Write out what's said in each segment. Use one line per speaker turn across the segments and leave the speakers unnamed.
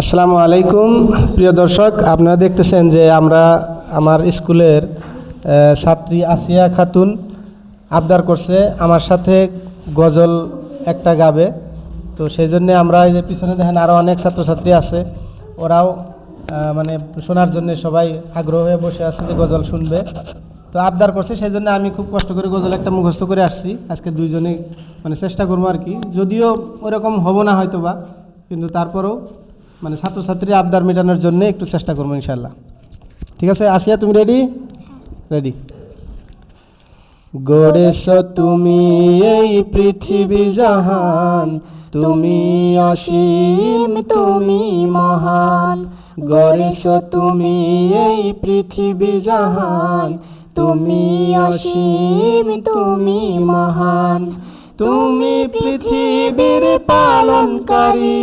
আসসালামু আলাইকুম। প্রিয় দর্শক, আপনারা দেখতেছেন যে আমরা আমার স্কুলের ছাত্রী আসিয়া খাতুন আবদার করছে আমার সাথে গজল একটা গাবে। তো সেই জন্য আমরা এই যে পিছনে দেখেন আরও অনেক ছাত্রছাত্রী আছে। ওরাও মানে শোনার জন্য সবাই আগ্রহ হয়ে বসে আছে যে গজল শুনবে। তো আবদার করছে, সেই জন্য আমি খুব কষ্ট করে গজল একটা মুখস্থ করে আসছি। আজকে দুইজনে মানে চেষ্টা করব আর কি। যদিও ওরকম হব না হয়তো বা কিন্তু তারপরেও মানে ছাত্রছাত্রীর আবদার মেটানোর জন্য একটু চেষ্টা করব ইনশাল্লাহ ঠিক আছে, আসিয়া, তুমি রেডি রেডি গড়েছ তুমি এই পৃথিবী জাহান, তুমি অসীম, তুমি মহান। গড়েছ তুমি এই পৃথিবী জাহান, তুমি অসীম, তুমি মহান। তুমি পৃথিবীর পালনকারী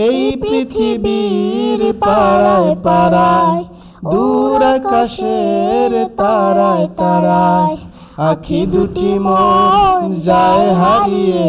এই পৃথিবীর পাড়ায় পাড়ায় দূর আকাশের তারায় তারায় আখি দুটি মন যায় হারিয়ে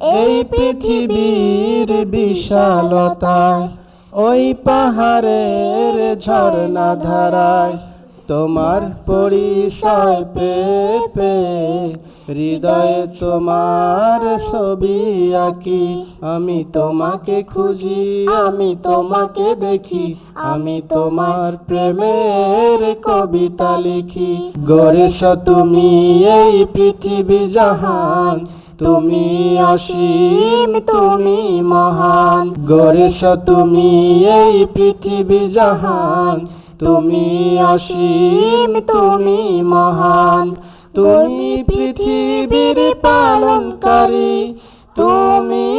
এই পৃথিবীর বিশালতায়, ওই পাহাড়ের ঝর্ণা ধারায় তোমার পরিচয় পে পেয়ে হৃদয়ে তোমার ছবি আঁকি। আমি তোমাকে খুঁজি, আমি তোমাকে দেখি, আমি তোমার প্রেমের কবিতা লিখি। গড়েছ তুমি এই পৃথিবী জাহান তুমি অসীম, তুমি মহান। গরেশ তুমি এই পৃথিবী জাহান। তুমি অসীম, তুমি মহান। তুমি পৃথিবীর পালনকারী। তুমি